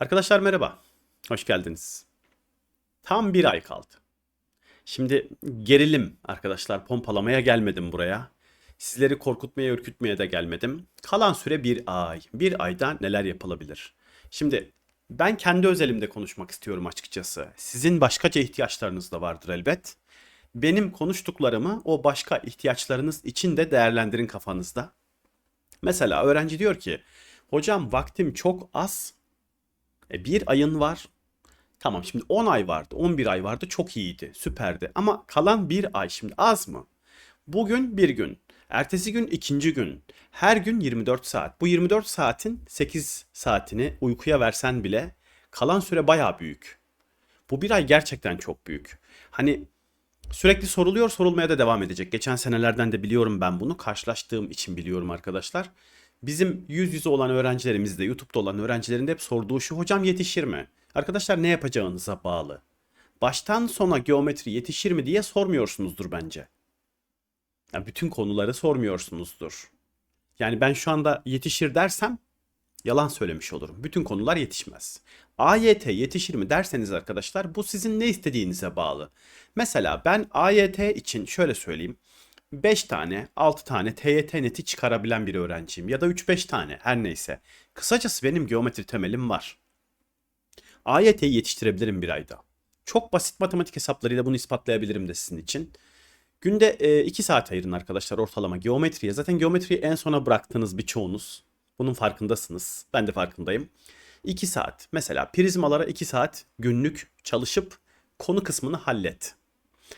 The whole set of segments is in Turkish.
Arkadaşlar merhaba. Hoş geldiniz. Tam bir ay kaldı. Şimdi gerilim arkadaşlar pompalamaya gelmedim buraya. Sizleri korkutmaya ürkütmeye de gelmedim. Kalan süre bir ay. Bir ayda neler yapılabilir? Şimdi ben kendi özelimde konuşmak istiyorum açıkçası. Sizin başkaca ihtiyaçlarınız da vardır elbet. Benim konuştuklarımı o başka ihtiyaçlarınız için de değerlendirin kafanızda. Mesela öğrenci diyor ki, hocam vaktim çok az, e, bir ayın var. Tamam şimdi 10 ay vardı, 11 ay vardı çok iyiydi, süperdi. Ama kalan bir ay şimdi az mı? Bugün bir gün, ertesi gün ikinci gün, her gün 24 saat. Bu 24 saatin 8 saatini uykuya versen bile kalan süre baya büyük. Bu bir ay gerçekten çok büyük. Hani sürekli soruluyor, sorulmaya da devam edecek. Geçen senelerden de biliyorum ben bunu. Karşılaştığım için biliyorum arkadaşlar. Bizim yüz yüze olan öğrencilerimiz de YouTube'da olan öğrencilerin de hep sorduğu şu hocam yetişir mi? Arkadaşlar ne yapacağınıza bağlı. Baştan sona geometri yetişir mi diye sormuyorsunuzdur bence. Yani bütün konuları sormuyorsunuzdur. Yani ben şu anda yetişir dersem yalan söylemiş olurum. Bütün konular yetişmez. AYT yetişir mi derseniz arkadaşlar bu sizin ne istediğinize bağlı. Mesela ben AYT için şöyle söyleyeyim. 5 tane, 6 tane TYT neti çıkarabilen bir öğrenciyim ya da 3-5 tane her neyse. Kısacası benim geometri temelim var. AYT'yi yetiştirebilirim bir ayda. Çok basit matematik hesaplarıyla bunu ispatlayabilirim de sizin için. Günde 2 saat ayırın arkadaşlar ortalama geometriye. Zaten geometriyi en sona bıraktınız birçoğunuz. Bunun farkındasınız. Ben de farkındayım. 2 saat. Mesela prizmalara 2 saat günlük çalışıp konu kısmını hallet.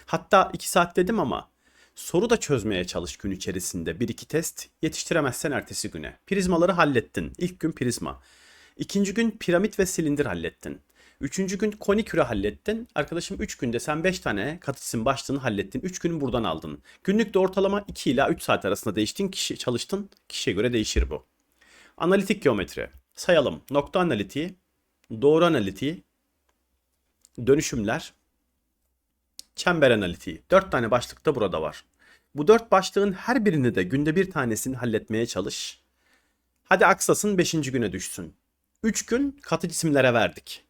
Hatta 2 saat dedim ama soru da çözmeye çalış gün içerisinde. 1-2 test yetiştiremezsen ertesi güne. Prizmaları hallettin. İlk gün prizma. İkinci gün piramit ve silindir hallettin. Üçüncü gün koni küre hallettin. Arkadaşım 3 günde sen 5 tane katı cisim başlığını hallettin. 3 günü buradan aldın. Günlükte ortalama 2 ila 3 saat arasında değiştin. Kişi, çalıştın. Kişiye göre değişir bu. Analitik geometri. Sayalım. Nokta analitiği, doğru analitiği, dönüşümler, çember analitiği. 4 tane başlık da burada var. Bu 4 başlığın her birini de günde bir tanesini halletmeye çalış. Hadi aksasın 5. güne düşsün. 3 gün katı cisimlere verdik.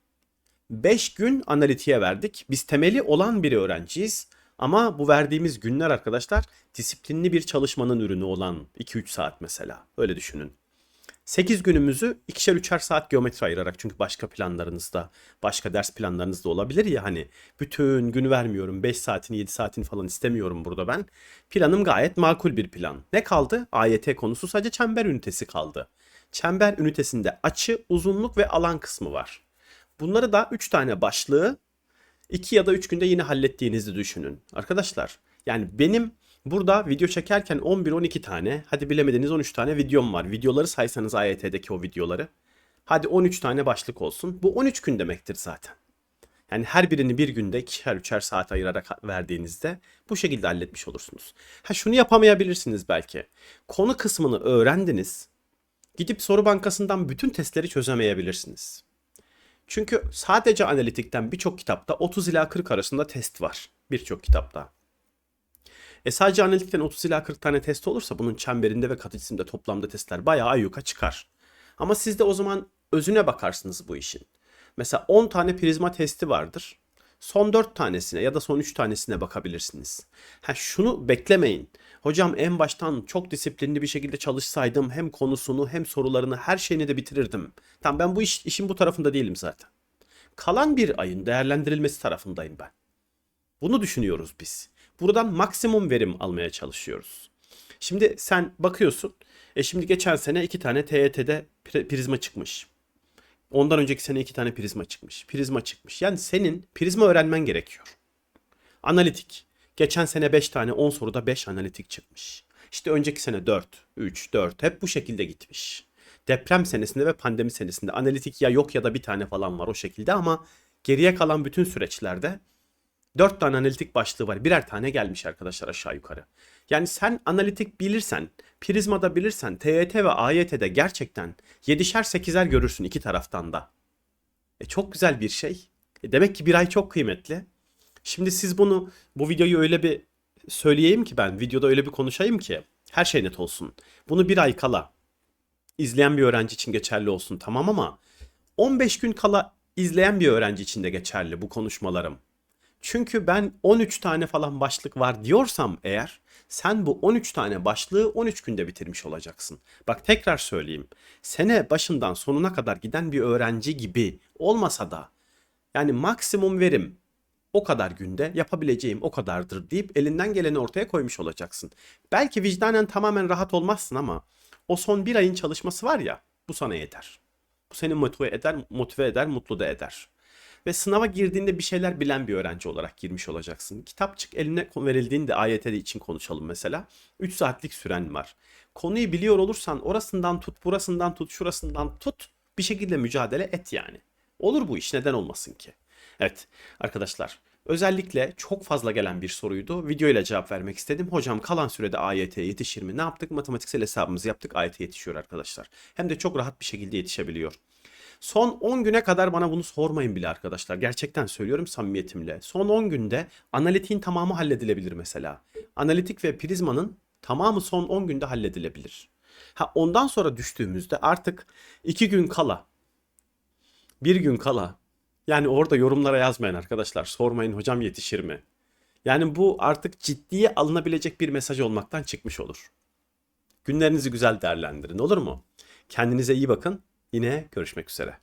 5 gün analitiğe verdik. Biz temeli olan bir öğrenciyiz. Ama bu verdiğimiz günler arkadaşlar disiplinli bir çalışmanın ürünü olan 2-3 saat mesela. Öyle düşünün. 8 günümüzü ikişer üçer saat geometri ayırarak çünkü başka planlarınızda, başka ders planlarınızda olabilir ya hani bütün günü vermiyorum 5 saatini 7 saatini falan istemiyorum burada ben. Planım gayet makul bir plan. Ne kaldı? AYT konusu sadece çember ünitesi kaldı. Çember ünitesinde açı, uzunluk ve alan kısmı var. Bunları da 3 tane başlığı 2 ya da 3 günde yine hallettiğinizi düşünün. Arkadaşlar yani benim burada video çekerken 11-12 tane hadi bilemediniz 13 tane videom var. Videoları saysanız AYT'deki o videoları. Hadi 13 tane başlık olsun. Bu 13 gün demektir zaten. Yani her birini bir günde ikişer üçer saat ayırarak verdiğinizde bu şekilde halletmiş olursunuz. Ha şunu yapamayabilirsiniz belki. Konu kısmını öğrendiniz. Gidip soru bankasından bütün testleri çözemeyebilirsiniz. Çünkü sadece analitikten birçok kitapta 30 ila 40 arasında test var. Birçok kitapta. E sadece analitikten 30 ila 40 tane test olursa bunun çemberinde ve katı cisimde toplamda testler bayağı ayyuka çıkar. Ama siz de o zaman özüne bakarsınız bu işin. Mesela 10 tane prizma testi vardır. Son 4 tanesine ya da son 3 tanesine bakabilirsiniz. Ha şunu beklemeyin. Hocam en baştan çok disiplinli bir şekilde çalışsaydım hem konusunu hem sorularını her şeyini de bitirirdim. Tamam ben bu iş, işin bu tarafında değilim zaten. Kalan bir ayın değerlendirilmesi tarafındayım ben. Bunu düşünüyoruz biz. Buradan maksimum verim almaya çalışıyoruz. Şimdi sen bakıyorsun. E şimdi geçen sene iki tane TYT'de prizma çıkmış. Ondan önceki sene iki tane prizma çıkmış. Prizma çıkmış. Yani senin prizma öğrenmen gerekiyor. Analitik. Geçen sene 5 tane 10 soruda 5 analitik çıkmış. İşte önceki sene 4, 3, 4 hep bu şekilde gitmiş. Deprem senesinde ve pandemi senesinde analitik ya yok ya da bir tane falan var o şekilde ama geriye kalan bütün süreçlerde 4 tane analitik başlığı var. Birer tane gelmiş arkadaşlar aşağı yukarı. Yani sen analitik bilirsen, prizmada bilirsen, TYT ve AYT'de gerçekten 7'şer 8'er görürsün iki taraftan da. E çok güzel bir şey. E demek ki bir ay çok kıymetli. Şimdi siz bunu, bu videoyu öyle bir söyleyeyim ki ben, videoda öyle bir konuşayım ki her şey net olsun. Bunu bir ay kala izleyen bir öğrenci için geçerli olsun tamam ama 15 gün kala izleyen bir öğrenci için de geçerli bu konuşmalarım. Çünkü ben 13 tane falan başlık var diyorsam eğer sen bu 13 tane başlığı 13 günde bitirmiş olacaksın. Bak tekrar söyleyeyim. Sene başından sonuna kadar giden bir öğrenci gibi olmasa da yani maksimum verim o kadar günde yapabileceğim o kadardır deyip elinden geleni ortaya koymuş olacaksın. Belki vicdanen tamamen rahat olmazsın ama o son bir ayın çalışması var ya bu sana yeter. Bu seni motive eder, motive eder, mutlu da eder. Ve sınava girdiğinde bir şeyler bilen bir öğrenci olarak girmiş olacaksın. Kitapçık eline verildiğinde AYT için konuşalım mesela. 3 saatlik süren var. Konuyu biliyor olursan orasından tut, burasından tut, şurasından tut bir şekilde mücadele et yani. Olur bu iş neden olmasın ki? Evet arkadaşlar özellikle çok fazla gelen bir soruydu. Video ile cevap vermek istedim. Hocam kalan sürede AYT yetişir mi? Ne yaptık? Matematiksel hesabımızı yaptık. AYT yetişiyor arkadaşlar. Hem de çok rahat bir şekilde yetişebiliyor. Son 10 güne kadar bana bunu sormayın bile arkadaşlar. Gerçekten söylüyorum samimiyetimle. Son 10 günde analitiğin tamamı halledilebilir mesela. Analitik ve prizmanın tamamı son 10 günde halledilebilir. Ha ondan sonra düştüğümüzde artık 2 gün kala, 1 gün kala yani orada yorumlara yazmayın arkadaşlar. Sormayın hocam yetişir mi? Yani bu artık ciddiye alınabilecek bir mesaj olmaktan çıkmış olur. Günlerinizi güzel değerlendirin olur mu? Kendinize iyi bakın. Yine görüşmek üzere.